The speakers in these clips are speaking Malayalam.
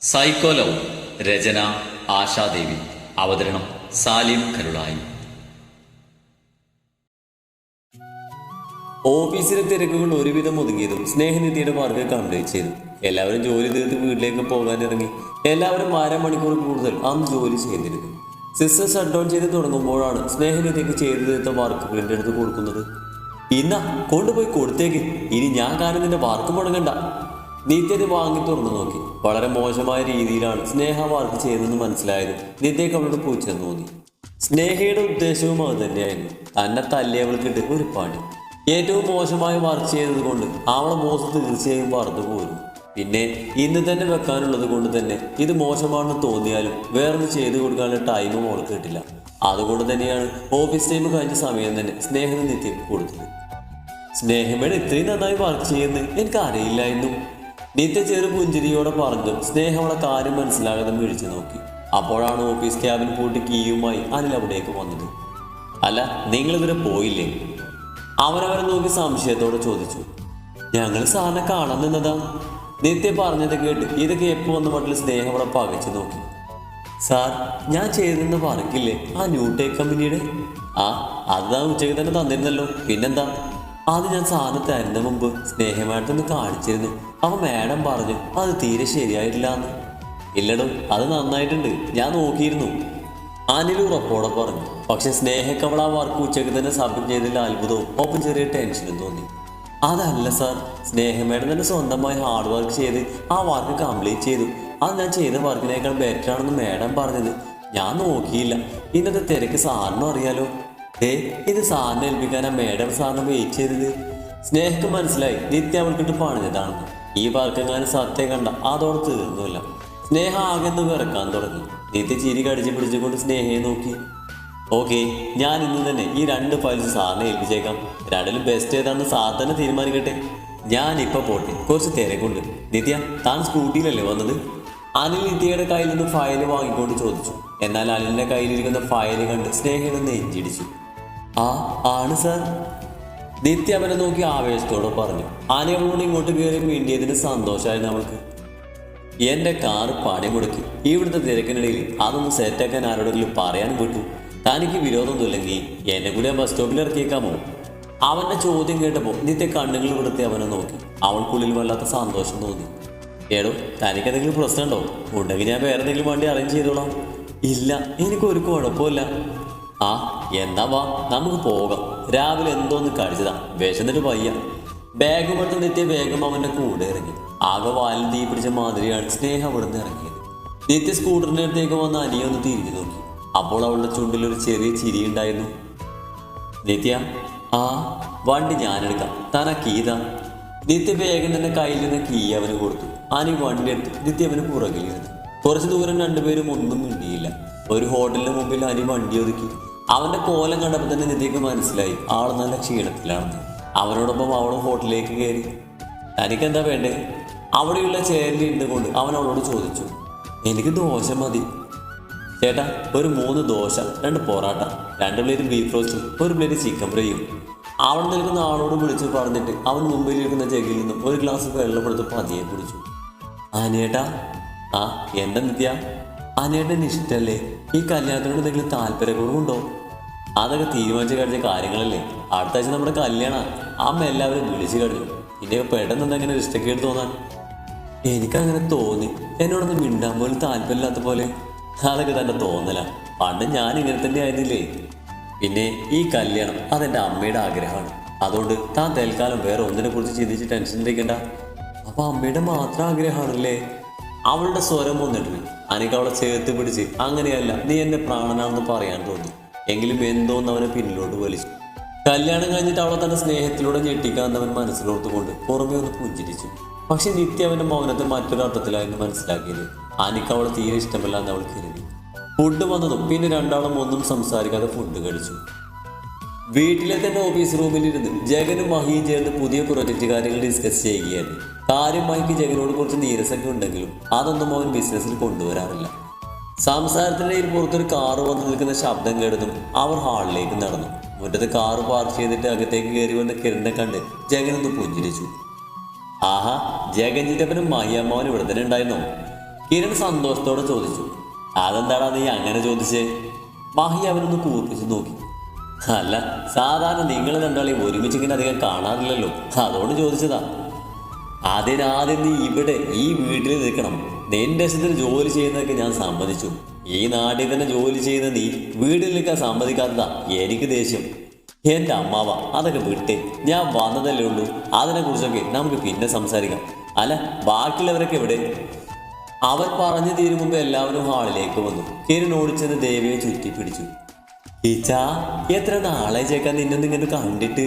സൈക്കോ ലവ് രചന ആശാദേവി. അവതരണം സാലിം കരുളായി. ഓഫീസിലെ തിരക്കുകൾ ഒരുവിധം ഒതുങ്ങിയതും സ്നേഹനിധിയുടെ മാർഗം കംപ്ലീറ്റ് ചെയ്തു. എല്ലാവരും ജോലി തീർത്ത് വീട്ടിലേക്ക് പോകാൻ ഇറങ്ങി. എല്ലാവരും അരമണിക്കൂർ കൂടുതൽ അന്ന് ജോലി ചെയ്തിരുന്നു. സിസ്റ്റർ ഷട്ട് ഡൗൺ ചെയ്ത് തുടങ്ങുമ്പോഴാണ് സ്നേഹനിധിക്ക് ചെയ്തു തീർത്ത വർക്ക് പ്രിന്റ് അടുത്ത് കൊടുക്കുന്നത്. ഇന്ന കൊണ്ടുപോയി കൊടുത്തേക്ക്. ഇനി ഞാൻ കാരണം നിന്റെ വർക്ക് മുടങ്ങണ്ട. നിത്യത് വാങ്ങി തുറന്നു നോക്കി. വളരെ മോശമായ രീതിയിലാണ് സ്നേഹ വർക്ക് ചെയ്തതെന്ന് മനസ്സിലായത് നിത്യക്ക് അവളോട് പൂച്ചെന്ന് തോന്നി. സ്നേഹയുടെ ഉദ്ദേശവും അത് തന്നെയായിരുന്നു. തന്നെ തല്ലിയവൾക്കിട്ട് ഒരു പാട്. ഏറ്റവും മോശമായി വർക്ക് ചെയ്തത് കൊണ്ട് അവളെ മോശം തീർച്ചയായും വറുത്തു പോരും. പിന്നെ ഇന്ന് തന്നെ വെക്കാനുള്ളത് കൊണ്ട് തന്നെ ഇത് മോശമാണെന്ന് തോന്നിയാലും വേറൊന്ന് ചെയ്തു കൊടുക്കാനുള്ള ടൈമും അവൾക്ക് കിട്ടില്ല. അതുകൊണ്ട് തന്നെയാണ് ഓഫീസ് ടൈം കഴിഞ്ഞ സമയം തന്നെ സ്നേഹം നിത്യം കൊടുത്തത്. സ്നേഹമേട് ഇത്രയും നന്നായി വർക്ക് ചെയ്യുന്നത് എനിക്ക് അറിയില്ലായിരുന്നു നിത്യ ചെറു പുഞ്ചിരിയോടെ പറഞ്ഞു സ്നേഹമുള്ള കാര്യം മനസ്സിലാകാതെ വിളിച്ചു നോക്കി. അപ്പോഴാണ് ഓഫീസ് ക്യാബിൻ പൂട്ടി കീയുമായി അനിൽ അവിടേക്ക് വന്നത്. അല്ല നിങ്ങളിതുവരെ പോയില്ലേ? അവനവരെ നോക്കി സംശയത്തോടെ ചോദിച്ചു. ഞങ്ങൾ സാറിനെ കാണാൻ നിന്നതാ. നിത്യ പറഞ്ഞത് കേട്ട് ഇതൊക്കെ എപ്പോ വന്ന മട്ടിൽ സ്നേഹം അവളെ പകച്ചു നോക്കി. സാർ ഞാൻ ചെയ്തെന്ന് പറഞ്ഞില്ലേ ആ ന്യൂടേക്ക് കമ്പനിയുടെ? ആ അത് ഉച്ചയ്ക്ക് തന്നെ തന്നിരുന്നല്ലോ. പിന്നെന്താ? അത് ഞാൻ സാറിന് തരുന്ന മുമ്പ് സ്നേഹമായിട്ടൊന്ന് കാണിച്ചിരുന്നു. അവ മാഡം പറഞ്ഞു അത് തീരെ ശരിയായിട്ടില്ല എന്ന് ഇല്ലടോ അത് നന്നായിട്ടുണ്ട്. ഞാൻ നോക്കിയിരുന്നു. അനിൽ ഉറപ്പോടെ പറഞ്ഞു. പക്ഷെ സ്നേഹക്കവൾ ആ വർക്ക് ഉച്ചയ്ക്ക് തന്നെ സബ്മിറ്റ് ചെയ്തതിൽ അത്ഭുതവും ഒപ്പം ചെറിയ ടെൻഷനും തോന്നി. അതല്ല സാർ സ്നേഹമേടം തന്നെ സ്വന്തമായി ഹാർഡ് വർക്ക് ചെയ്ത് ആ വർക്ക് കംപ്ലീറ്റ് ചെയ്തു. അത് ഞാൻ ചെയ്ത വർക്കിനേക്കാൾ ബെറ്റർ ആണെന്ന് മാഡം പറഞ്ഞത്. ഞാൻ നോക്കിയില്ല. ഇന്നത്തെ തിരക്ക് സാറിനും അറിയാലോ. ഏ ഇത് സാറിനെ ഏൽപ്പിക്കാനാ മേഡം സാറിനെ വെയിറ്റ് ചെയ്തത്. സ്നേഹക്ക് മനസ്സിലായി. നിത്യ അവൾക്കിട്ട് പണിഞ്ഞതാണെന്ന് ഈ വർക്കെങ്ങാനും സത്യം കണ്ട. അതോടെ തീർന്നുമില്ല സ്നേഹ ആകെ ഒന്ന് വിറക്കാൻ തുടങ്ങി. നിത്യ ചിരി കടിച്ച് പിടിച്ചുകൊണ്ട് സ്നേഹയെ നോക്കി. ഓക്കെ ഞാൻ ഇന്ന് തന്നെ ഈ രണ്ട് ഫയൽസ് സാറിനെ ഏൽപ്പിച്ചേക്കാം. രണ്ടിലും ബെസ്റ്റ് ഏതാണെന്ന് സാർ തന്നെ തീരുമാനിക്കട്ടെ. ഞാൻ ഇപ്പൊ പോട്ടെ. കുറച്ച് തിരക്കുണ്ട്. നിത്യ താൻ സ്കൂട്ടിയിലല്ലേ വന്നത്? അനിൽ നിത്യയുടെ കയ്യിൽ നിന്ന് ഫയൽ വാങ്ങിക്കൊണ്ട് ചോദിച്ചു. എന്നാൽ അനിലിന്റെ കയ്യിലിരിക്കുന്ന ഫയൽ കണ്ട് സ്നേഹയുടെ നെഞ്ചിടിച്ചു. ആ ആണ് സാർ. നിത്യ അവനെ നോക്കി ആവേശത്തോടെ പറഞ്ഞു. ആന അവളോട് ഇങ്ങോട്ട് കയറി മിണ്ടിയതിന് സന്തോഷമായിരുന്നു അവൾക്ക് എന്റെ കാർ പണി മുടക്കി. ഇവിടുത്തെ തിരക്കിനിടയിൽ അതൊന്ന് സെറ്റാക്കാൻ ആരോടെങ്കിലും പറയാൻ വിട്ടു തനിക്ക് വിരോധമൊന്നുമില്ലെങ്കിൽ എന്നെ കൂടി ബസ് സ്റ്റോപ്പിൽ ഇറക്കിയേക്കാമോ? അവന്റെ ചോദ്യം കേട്ടപ്പോൾ നിത്യ കണ്ണുകൾ വിടുത്തി അവനെ നോക്കി. അവൾക്കുള്ളിൽ വല്ലാത്ത സന്തോഷം തോന്നി. ഏടോ തനിക്ക് എന്തെങ്കിലും പ്രശ്നമുണ്ടോ? ഉണ്ടെങ്കിൽ ഞാൻ വേറെ എന്തെങ്കിലും വണ്ടി അറേഞ്ച് ചെയ്തോളാം. ഇല്ല എനിക്ക് ഒരു കുഴപ്പമില്ല ആ എന്നാ വാ നമുക്ക് പോകാം. രാവിലെ എന്തോന്ന് കഴിച്ചതാ? വിശന്നിട്ട് പയ്യ ബാഗ് പുറത്ത് നിത്യ വേഗം അവന്റെ കൂടെ ഇറങ്ങി. ആകെ വാലിൽ തീ പിടിച്ച മാതിരിയാണ് സ്നേഹം നിന്ന് ഇറങ്ങിയത്. നിത്യ സ്കൂട്ടറിന്റെ അടുത്തേക്ക് വന്ന് അനിയൊന്ന് തിരിഞ്ഞു നോക്കി. അപ്പോൾ അവളുടെ ചുണ്ടിൽ ഒരു ചെറിയ ചിരി ഉണ്ടായിരുന്നു. നിത്യ ആ വണ്ടി ഞാനെടുക്കാം. താൻ ആ കീതാ നിത്യ വേഗം തന്നെ കയ്യിൽ നിന്ന് കീ അവന് കൊടുത്തു. അനി വണ്ടി എടുത്ത്. നിത്യ അവന് പുറകിലിരുന്നു. കുറച്ചു ദൂരം രണ്ടുപേരും ഒന്നും മിണ്ടിയില്ല. ഒരു ഹോട്ടലിന് മുമ്പിൽ അരി വണ്ടി ഒതുക്കി. അവന്റെ കോലം കണ്ടപ്പോൾ തന്നെ നിധിക്ക് മനസ്സിലായി. ആൾ നല്ല ക്ഷീണത്തിലാണെന്ന്. അവനോടൊപ്പം അവളും ഹോട്ടലിലേക്ക് കയറി. തനിക്കെന്താ വേണ്ടേ? അവിടെയുള്ള ചേരി ഇരുന്നുകൊണ്ട് അവൻ അവളോട് ചോദിച്ചു. എനിക്ക് ദോശ മതി. ചേട്ടാ ഒരു മൂന്ന് ദോശ രണ്ട് പൊറാട്ട രണ്ട് പ്ലേറ്റ് ബീഫ് റോസ്റ്റും ഒരു പ്ലേറ്റ് ചിക്കൻ ഫ്രൈയും. അവിടെ നിൽക്കുന്ന ആളോട് വിളിച്ച് പറഞ്ഞിട്ട് അവൻ മുമ്പിൽ ഇരിക്കുന്ന ജഗിൽ നിന്നും ഒരു ഗ്ലാസ് വെള്ളം എടുത്ത് പതിയെ കുടിച്ചു. ആനേട്ടാ ആ എന്താ നിത്യ? ആനേട്ടന് ഇഷ്ടല്ലേ ഈ കല്യാണത്തിനോട് എന്തെങ്കിലും താല്പര്യക്കുറവുണ്ടോ? അതൊക്കെ തീരുമാനിച്ച് കഴിഞ്ഞ കാര്യങ്ങളല്ലേ. അടുത്ത ആഴ്ച നമ്മുടെ കല്യാണ. അമ്മ എല്ലാവരും വിളിച്ചു കഴിഞ്ഞു. പിന്നെ പെട്ടെന്ന് എന്തെങ്കിലും ഇഷ്ടക്കേട് തോന്നാൻ? എനിക്കങ്ങനെ തോന്നി. എന്നോടൊന്ന് മിണ്ടാൻ പോലും താല്പര്യമില്ലാത്ത പോലെ. അതൊക്കെ തന്നെ തോന്നല. പണ്ട് ഞാൻ ഇങ്ങനെ തന്നെ ആയിരുന്നില്ലേ? പിന്നെ ഈ കല്യാണം അതെന്റെ അമ്മയുടെ ആഗ്രഹമാണ്. അതുകൊണ്ട് താൻ തൽക്കാലം വേറെ ഒന്നിനെ കുറിച്ച് ചിന്തിച്ച് ടെൻഷൻ ഇരിക്കണ്ട അപ്പൊ അമ്മയുടെ മാത്രം ആഗ്രഹമാണല്ലേ? അവളുടെ സ്വരം വന്നിട്ട് അനക്ക് അവളെ ചേർത്ത് പിടിച്ച് അങ്ങനെയല്ല നീ എന്റെ പ്രാണനാണെന്ന് പറയാൻ തോന്നി. എങ്കിലും എന്തോന്ന് അവനെ പിന്നിലോട്ട് വലിച്ചു. കല്യാണം കഴിഞ്ഞിട്ട് അവളെ തന്റെ സ്നേഹത്തിലൂടെ ഞെട്ടിക്കാൻ അവൻ മനസ്സിലോർത്തുകൊണ്ട് പുറമെ ഒന്ന് പുഞ്ചിരിച്ചു. പക്ഷെ നിത്യ അവന്റെ മൗനത്തെ മറ്റൊരർത്ഥത്തിലായിരുന്നു മനസ്സിലാക്കിയത്. അനിക്ക് അവളെ തീരെ ഇഷ്ടമല്ല എന്ന് അവൾ കരുതി. ഫുഡ് വന്നതും പിന്നെ രണ്ടാളും ഒന്നും സംസാരിക്കാതെ ഫുഡ് കഴിച്ചു. വീട്ടിലെ തന്നെ ഓഫീസ് റൂമിലിരുന്ന് ജഗനും മഹിയും ചേർന്ന് പുതിയ പ്രൊജക്റ്റ് കാര്യങ്ങൾ ഡിസ്കസ് ചെയ്യുകയായിരുന്നു കാര്യം മഹിക്ക് ജഗനോട് കുറച്ച് നീരസൊക്കെ ഉണ്ടെങ്കിലും അതൊന്നും അവൻ ബിസിനസ്സിൽ കൊണ്ടുവരാറില്ല. സംസാരത്തിനിടയിൽ പുറത്തൊരു കാറ് വന്ന് നിൽക്കുന്ന ശബ്ദം കേട്ടതും അവർ ഹാളിലേക്ക് നടന്നു. മുറ്റത്ത് കാറ് പാർക്ക് ചെയ്തിട്ട് അകത്തേക്ക് കയറി വന്ന കിരണിനെ കണ്ട് ജഗനൊന്ന് പുഞ്ചിരിച്ചു. ആഹാ ജഗൻ ചിറ്റപ്പനും മഹിയമ്മാവനും ഇവിടെ തന്നെ ഉണ്ടായിരുന്നോ? കിരൺ സന്തോഷത്തോടെ ചോദിച്ചു. അതെന്താടാ നീ അങ്ങനെ ചോദിച്ചേ? മഹി അവനൊന്ന് കൂർപ്പിച്ച് നോക്കി. അല്ല സാധാരണ നിങ്ങൾ രണ്ടാളെയും ഒരുമിച്ച് ഇങ്ങനെ അധികം കാണാറില്ലല്ലോ. അതോട് ചോദിച്ചതാ. അതിനാദ്യം നീ ഇവിടെ ഈ വീട്ടിൽ നിൽക്കണം. നിന്റെ ഇഷ്ടത്തിന് ജോലി ചെയ്യുന്നതൊക്കെ ഞാൻ സമ്മതിച്ചു. ഈ നാട്ടിൽ തന്നെ ജോലി ചെയ്യുന്ന നീ വീട്ടിൽ നിൽക്കാൻ സമ്മതിക്കാത്തതാ എനിക്ക് ദേഷ്യം. എന്റെ അമ്മാവ അതൊക്കെ വിട്ടേ ഞാൻ വന്നതല്ലേ ഉള്ളൂ. അതിനെ കുറിച്ചൊക്കെ നമുക്ക് പിന്നെ സംസാരിക്കാം. അല്ല ബാക്കിയുള്ളവരൊക്കെ എവിടെ? അവൻ പറഞ്ഞു തീരും എല്ലാവരും ഹാളിലേക്ക് വന്നു. കിരൺ ഓടിച്ചെന്ന് ദേവിയെ ചുറ്റി പിടിച്ചു ഈച്ചാ എത്ര നാളെ ചേക്കാൻ നിന്നൊന്നും ഇങ്ങനെ കണ്ടിട്ട്?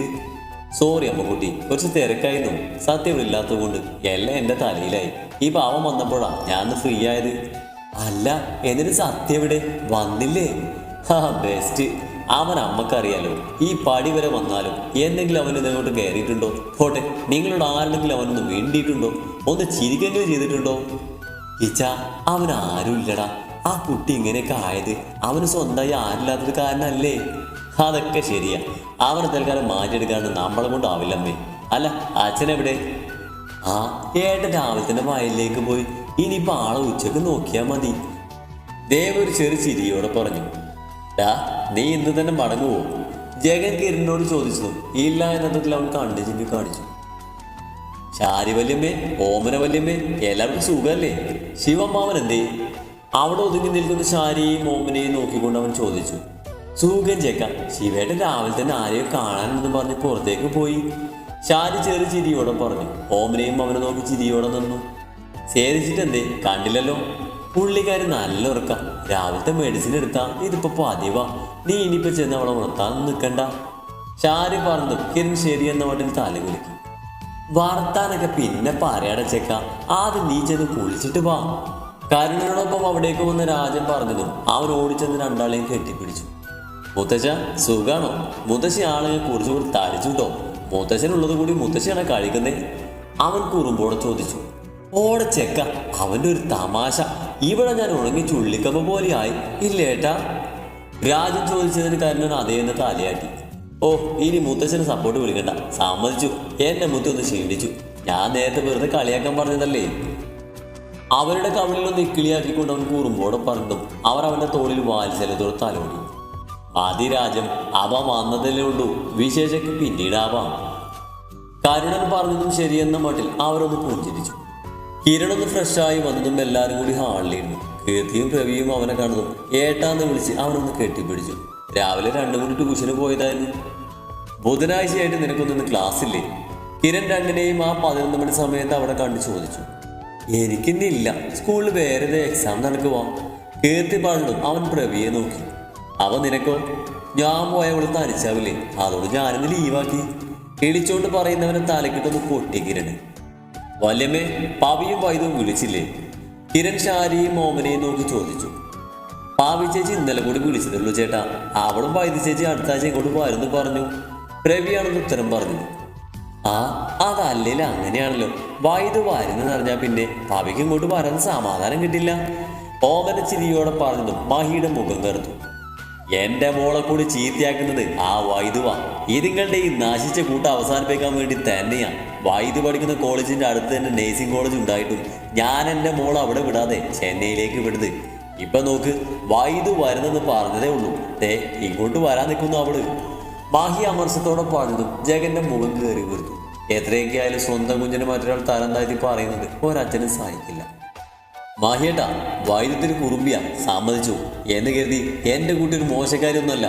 സോറി അമ്മക്കുട്ടി കുറച്ച് തിരക്കായിരുന്നു. സത്യം ഇവിടെ ഇല്ലാത്തത് കൊണ്ട് എല്ലാം എന്റെ തലയിലായി. ഈ പാവം വന്നപ്പോഴാ ഞാൻ ഫ്രീ ആയത്. അല്ല എന്നിട്ട് സത്യം ഇവിടെ വന്നില്ലേ? ആ ബെസ്റ്റ് അവൻ അമ്മക്കറിയാലോ ഈ പടി വരെ വന്നാലും എന്തെങ്കിലും അവൻ ഇതങ്ങോട്ട് കയറിയിട്ടുണ്ടോ പോട്ടെ നിങ്ങളോട് ആരെങ്കിലും അവനൊന്ന് വേണ്ടിയിട്ടുണ്ടോ ഒന്ന് ചിരിക്കെങ്കിലും ചെയ്തിട്ടുണ്ടോ? ഇച്ച അവൻ ആരുമില്ലടാ. ആ കുട്ടി ഇങ്ങനെയൊക്കെ ആയത് അവന് സ്വന്തമായി ആരില്ലാത്തത് കാരണല്ലേ? അതൊക്കെ ശരിയാ. അവനെ തൽക്കാലം മാറ്റിയെടുക്കാണ്ട് നമ്മളെ കൊണ്ടാവില്ലമ്മേ അല്ല അച്ഛനെവിടെ? ആ ഏട്ടൻ രാവിലെ വയലിലേക്ക് പോയി. ഇനിയിപ്പോൾ ആളെ ഉച്ചയ്ക്ക് നോക്കിയാൽ മതി. ദേവ ഒരു ചെറു ചിരിയോടെ പറഞ്ഞു. ഡാ നീ ഇന്ന് തന്നെ മടങ്ങുവോ ജഗൻ കിരണിനോട് ചോദിച്ചു. ഇല്ല എന്നതിൽ അവൻ കണ്ടു ചിന്തി കാണിച്ചു. ശാരി വല്യമ്മേ ഓമന വല്യമ്മേ എല്ലാവർക്കും സുഖമല്ലേ ശിവമ്മാവൻ എന്തേ? അവിടെ ഒതുങ്ങി നിൽക്കുന്ന ശാരിയെയും മോമിനെയും നോക്കിക്കൊണ്ട് അവൻ ചോദിച്ചു സുഖം ചേക്ക ശിവേട്ടൻ രാവിലെ തന്നെ ആരെയും കാണാനെന്ന് പറഞ്ഞ് പുറത്തേക്ക് പോയി. ശാരി ചെറു ചിരിയോടെ പറഞ്ഞു ഓമനയും അവനെ നോക്കി ചിരിയോടെ നിന്നു. സേവിച്ചിട്ട് എന്തേ കണ്ടില്ലല്ലോ. പുള്ളിക്കാരി നല്ല ഉറക്ക. രാവിലത്തെ മെഡിസിൻ എടുത്താ ഇതിപ്പോ പതിവാ. നീ ഇനിയിപ്പോ ചെന്ന് അവളെ ഉണർത്താൻ നിൽക്കണ്ട ഷാരി പറഞ്ഞു കിരൺ ശരിയെന്ന മട്ടിൽ തലകുലുക്കി വർത്താനൊക്കെ പിന്നെ പറയാടെ ചെക്ക ആദ്യം നീ ചെന്ന് കുളിച്ചിട്ട് വാ. കരുണനോടൊപ്പം അവിടേക്ക് വന്ന് രാജൻ പറഞ്ഞതും അവൻ ഓടിച്ചെന്ന് രണ്ടാളെയും കെട്ടിപ്പിടിച്ചു. മുത്തശ്ശ സുഖാണോ? മുത്തശ്ശി ആളെ കുറച്ചുകൂടി കൂടി കേട്ടോ മുത്തശ്ശനുള്ളത് കൂടി മുത്തശ്ശിയാണ് കഴിക്കുന്നേ. അവൻ കുറുമ്പോടെ ചോദിച്ചു ഓടെ ചെക്ക അവന്റെ ഒരു തമാശ. ഇവിടെ ഞാൻ ഉണങ്ങി ചുള്ളിക്കമ്പ പോലെയായി. ഇല്ലേട്ടാ രാജൻ ചോദിച്ചതിന് കരുണൻ അതേന്ന് തലയാട്ടി. ഓ ഇനി മുത്തശ്ശനെ സപ്പോർട്ട് വിളിക്കണ്ട. സമ്മതിച്ചു. എന്റെ മുത്തൊന്ന് ക്ഷീണിച്ചു. ഞാൻ നേരത്തെ വെറുതെ കളിയാക്കാൻ പറഞ്ഞതല്ലേ? അവരുടെ കവിളിലൊന്ന് ഇക്കിളിയാക്കിക്കൊണ്ട് അവൻ കൂറുമ്പോടെ പറഞ്ഞതും അവർ അവന്റെ തോളിൽ വാത്സല്യത്തോടെ തലോടി ആദിരാജൻ രാജം അവ വന്നതല്ലേ ഉള്ളൂ. വിശേഷക്ക് പിന്നീടാവാം കരുണൻ പറഞ്ഞതും ശരിയെന്ന മട്ടിൽ അവരൊന്ന് പുഞ്ചിരിച്ചു. കിരണൊന്ന് ഫ്രഷായി വന്നതും എല്ലാവരും കൂടി ഹാളിലിരുന്നു. കീർത്തിയും പ്രവിയും അവനെ കാണുന്നു ഏട്ടാന്ന് വിളിച്ച് അവനൊന്ന് കെട്ടിപ്പിടിച്ചു. രാവിലെ രണ്ട് മണി ട്യൂഷന് പോയതായിരുന്നു. ബുധനാഴ്ചയായിട്ട് നിനക്കൊന്നും ക്ലാസ് ഇല്ലേ കിരൺ രണ്ടിനെയും ആ പതിനൊന്ന് മണി സമയത്ത് അവിടെ കണ്ടു ചോദിച്ചു. എനിക്കിന്നില്ല സ്കൂളിൽ വേറെ എക്സാം നടക്കുവാ കീർത്തി പറഞ്ഞു അവൻ പ്രവിയെ നോക്കി. അവ നിനക്കോ? ഞാൻ പോയ അവൾ തനിച്ചാവില്ലേ അതോട് ഞാനിന്ന് ലീവാക്കി കിളിച്ചോണ്ട് പറയുന്നവനെ തലക്കിട്ടൊന്ന് പൊട്ടി കിരണ് വല്യമ്മേ പവിയും വൈദ്യവും വിളിച്ചില്ലേ? കിരൺ ശാരിയും മോമനെയും നോക്കി ചോദിച്ചു. പാവി ചേച്ചി ഇന്നലെ കൂടി വിളിച്ചതുള്ളൂ ചേട്ടാ. അവളും വൈദ്യ ചേച്ചി അടുത്ത ആഴ്ച ഇങ്ങോട്ട് വരുന്നു പറഞ്ഞു. രവിയാണെന്ന് ഉത്തരം പറഞ്ഞു. ആ അതല്ലേ അങ്ങനെയാണല്ലോ. വൈദ് വരുന്നെന്ന് അറിഞ്ഞാൽ പിന്നെ ഭാവിക്ക് ഇങ്ങോട്ട് വരാൻ സമാധാനം കിട്ടില്ല. ഓമന ചിരിയോടെ പറഞ്ഞതും മഹിയുടെ മുഖം കറുത്തു. എന്റെ മോളെ കൂടി ചീത്തയാക്കുന്നത് ആ വൈദുവ. ഇതിങ്ങളുടെ ഈ നാശിച്ച കൂട്ടം അവസാനിപ്പിക്കാൻ വേണ്ടി തന്നെയാ. വൈദ്യു പഠിക്കുന്ന കോളേജിന്റെ അടുത്ത് തന്നെ നേഴ്സിംഗ് കോളേജ് ഉണ്ടായിട്ടും ഞാൻ എന്റെ മോളെ അവിടെ വിടാതെ ചെന്നൈയിലേക്ക് വിടുന്നത്. ഇപ്പൊ നോക്ക് വൈദു വരുന്നെന്ന് പറഞ്ഞതേ ഉള്ളൂ. ഏ ഇങ്ങോട്ട് വരാൻ നിൽക്കുന്നു അവൾ. മാഹി അമർഷത്തോടെ പറഞ്ഞതും ജഗന്റെ മുഖം കയറി വീർത്തു. എത്രയൊക്കെ ആയാലും സ്വന്തം കുഞ്ഞിനെ മറ്റൊരാൾ തരം താഴ്ത്തി പറയുന്നത് ഒരച്ഛനും സഹായിക്കില്ല. മാഹിയേട്ടാ വൈദ്യുത്തിന് കുറുമ്പിയ സമ്മതിച്ചു. എന്ന് കരുതി കൂട്ടി ഒരു മോശക്കാരിയൊന്നുമല്ല.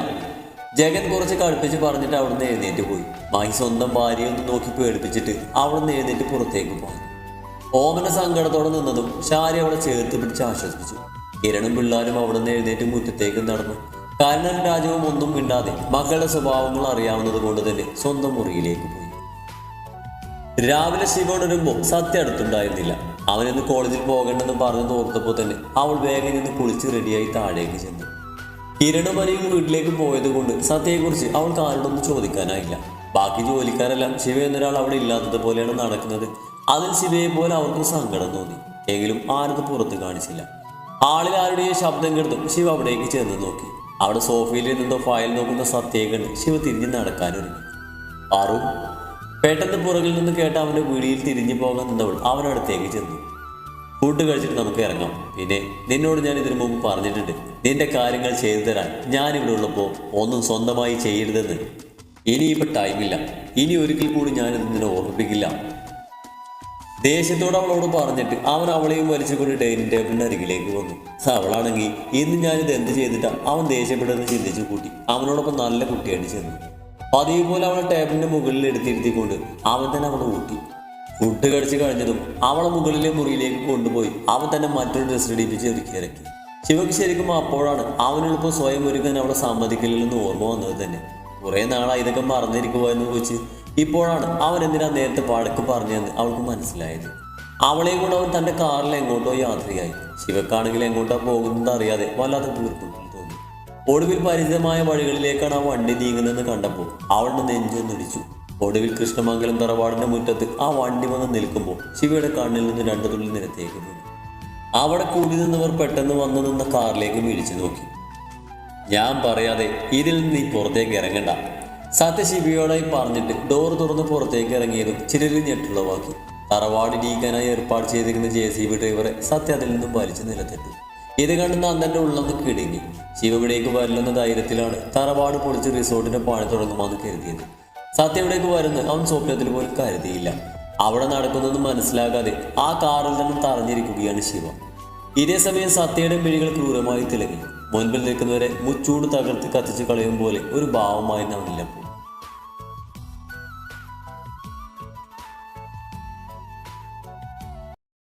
ജഗൻ കുറച്ച് കടുപ്പിച്ച് പറഞ്ഞിട്ട് അവിടുന്ന് എഴുന്നേറ്റ് പോയി. മാഹി സ്വന്തം ഭാര്യയൊന്ന് നോക്കി പേടിപ്പിച്ചിട്ട് അവിടുന്ന് എഴുന്നേറ്റ് പുറത്തേക്ക് പോയി. ഓമന സങ്കടത്തോടെ നിന്നതും ഷാരി അവളെ ചേർത്ത് പിടിച്ച് ആശ്വസിപ്പിച്ചു. കിരണും പിള്ളാരും അവിടുന്ന് എഴുന്നേറ്റ് മുറ്റത്തേക്ക് നടന്നു. കരുണൻ രാജവും ഒന്നും മിണ്ടാതെ മക്കളുടെ സ്വഭാവങ്ങൾ അറിയാവുന്നത് കൊണ്ട് തന്നെ സ്വന്തം മുറിയിലേക്ക് പോയി. രാവിലെ ശിവൻ വരുമ്പോൾ സത്യ അടുത്തുണ്ടായിരുന്നില്ല. അവനിന്ന് കോളേജിൽ പോകണ്ടെന്ന് പറഞ്ഞു ഓർത്തപ്പോൾ തന്നെ അവൾ വേഗം നിന്ന് കുളിച്ച് റെഡിയായി താഴേക്ക് ചെന്നു. വരെയും വീട്ടിലേക്ക് പോയത് കൊണ്ട് സത്യയെക്കുറിച്ച് അവൾക്ക് ആരോടൊന്നും ചോദിക്കാനായില്ല. ബാക്കി ജോലിക്കാരെല്ലാം ശിവ എന്നൊരാൾ അവിടെ ഇല്ലാത്തത് പോലെയാണ് നടക്കുന്നത്. അതിൽ ശിവയെ പോലെ അവർക്ക് സങ്കടം തോന്നി. എങ്കിലും ആരത് പുറത്ത് കാണിച്ചില്ല. ആളിൽ ആരുടെയും ശബ്ദം കേട്ടും ശിവ അവിടേക്ക് ചെന്ന് നോക്കി. അവിടെ സോഫയിൽ നിന്നോ ഫയൽ നോക്കുന്ന സത്യേകൻ ശിവ തിരിഞ്ഞ് നടക്കാനൊരുങ്ങി ആറു പെട്ടെന്ന് പുറകിൽ നിന്ന് കേട്ട അവന്റെ വീടിയിൽ തിരിഞ്ഞു പോകാൻ നിന്നവൾ അവനടുത്തേക്ക് ചെന്നു. ഫുഡ് കഴിച്ചിട്ട് നമുക്ക് ഇറങ്ങാം. പിന്നെ നിന്നോട് ഞാൻ ഇതിനു മുമ്പ് പറഞ്ഞിട്ടുണ്ട്. നിന്റെ കാര്യങ്ങൾ ചെയ്തു തരാൻ ഞാൻ ഇവിടെ ഉള്ളപ്പോൾ ഒന്നും സ്വന്തമായി ചെയ്യരുതെന്ന്. ഇനിയിപ്പോൾ ടൈമില്ല ഇനി ഒരിക്കൽ കൂടി ഞാനിത് നിന്നെ ഓർമ്മിപ്പിക്കില്ല. ദേഷ്യത്തോട് അവളോട് പറഞ്ഞിട്ട് അവൻ അവളെയും വലിച്ചുകൊണ്ട് ഡൈനിങ് ടേബിളിന്റെ അരികിലേക്ക് വന്നു. അവളാണെങ്കിൽ ഇന്ന് ഞാനിത് എന്ത് ചെയ്തിട്ടാ അവൻ ദേഷ്യപ്പെടുന്നത് ചിന്തിച്ചു കൂട്ടി. അവനോടൊപ്പം നല്ല കുട്ടിയായിട്ട് ചെന്നു. പതിവ് പോലെ അവളെ ടേബിളിന്റെ മുകളിൽ എടുത്തിരുത്തിക്കൊണ്ട് അവൻ തന്നെ അവളെ ഊട്ടി. ഫുഡ് കഴിച്ച് കഴിഞ്ഞതും അവളെ മുകളിലെ മുറിയിലേക്ക് കൊണ്ടുപോയി അവൻ തന്നെ മറ്റൊരു ഡ്രസ്സ് ഇടിപ്പിച്ച് ഒരുക്കി ഇറക്കി. ശിവക്ക് ശരിക്കും അപ്പോഴാണ് അവനെളുപ്പം സ്വയം ഒരുക്കാൻ അവളെ സമ്മതിക്കില്ലെന്ന് ഓർമ്മ വന്നത് തന്നെ. കുറെ നാളായി ഇതൊക്കെ മറന്നിരിക്കുവായിരുന്നു വെച്ച് ഇപ്പോഴാണ് അവൻ എന്തിനാ നേരത്തെ വഴക്ക് പറഞ്ഞതെന്ന് അവൾക്ക് മനസ്സിലായത്. അവളെയും കൊണ്ട് അവൻ തന്റെ കാറിൽ എങ്ങോട്ടോ യാത്രയായി. ശിവക്കാണെങ്കിൽ എങ്ങോട്ടാ പോകുന്നത് അറിയാതെ വല്ലാതെ തീർപ്പുണ്ടെന്ന് തോന്നി. ഒടുവിൽ പരിചിതമായ വഴികളിലേക്കാണ് ആ വണ്ടി നീങ്ങുന്നതെന്ന് കണ്ടപ്പോൾ അവളുടെ നെഞ്ചൊന്നിടിച്ചു ഒടുവിൽ കൃഷ്ണമംഗലം തറവാടിന്റെ മുറ്റത്ത് ആ വണ്ടി വന്ന് നിൽക്കുമ്പോൾ ശിവയുടെ കണ്ണിൽ നിന്ന് രണ്ടു തുള്ളി നിരത്തേക്ക് വീണു. അവിടെ കൂടി നിന്നവർ പെട്ടെന്ന് വന്നു നിന്ന കാറിലേക്ക് വീഴിച്ചു നോക്കി. ഞാൻ പറയാതെ ഇതിൽ നീ പുറത്തേക്ക് ഇറങ്ങണ്ട. സത്യശിബിയോടായി പറഞ്ഞിട്ട് ഡോർ തുറന്ന് പുറത്തേക്ക് ഇറങ്ങിയതും ചിലരിൽ ഞെട്ടുള്ളവാക്കി തറവാടിരിക്കാനായി ഏർപ്പാട് ചെയ്തിരിക്കുന്ന ജെ സി ബി ഡ്രൈവറെ സത്യ അതിൽ നിന്നും വലിച്ചു നിലത്തിട്ടു. ഇത് കണ്ട് നന്ദന്റെ ഉള്ളന്ന് കിടുങ്ങി. ശിവവിടേക്ക് വരില്ലെന്ന ധൈര്യത്തിലാണ് തറവാട് പൊളിച്ച് റിസോർട്ടിന്റെ പണി തുടങ്ങുമെന്ന് കരുതിയത്. സത്യ ഇവിടേക്ക് വരുന്ന അവൻ സ്വപ്നത്തിൽ പോലും കരുതിയില്ല. അവിടെ നടക്കുന്നത് മനസ്സിലാകാതെ ആ കാറിൽ തന്നെ തറഞ്ഞിരിക്കുകയാണ് ശിവ. ഇതേ സമയം സത്യയുടെ മിഴികൾ ക്രൂരമായി തിളങ്ങി. മുൻപിൽ നിൽക്കുന്നവരെ മുച്ചൂട് തകർത്ത് കത്തിച്ച് കളയും പോലെ ഒരു ഭാവമായി അവനില്ലപ്പോൾ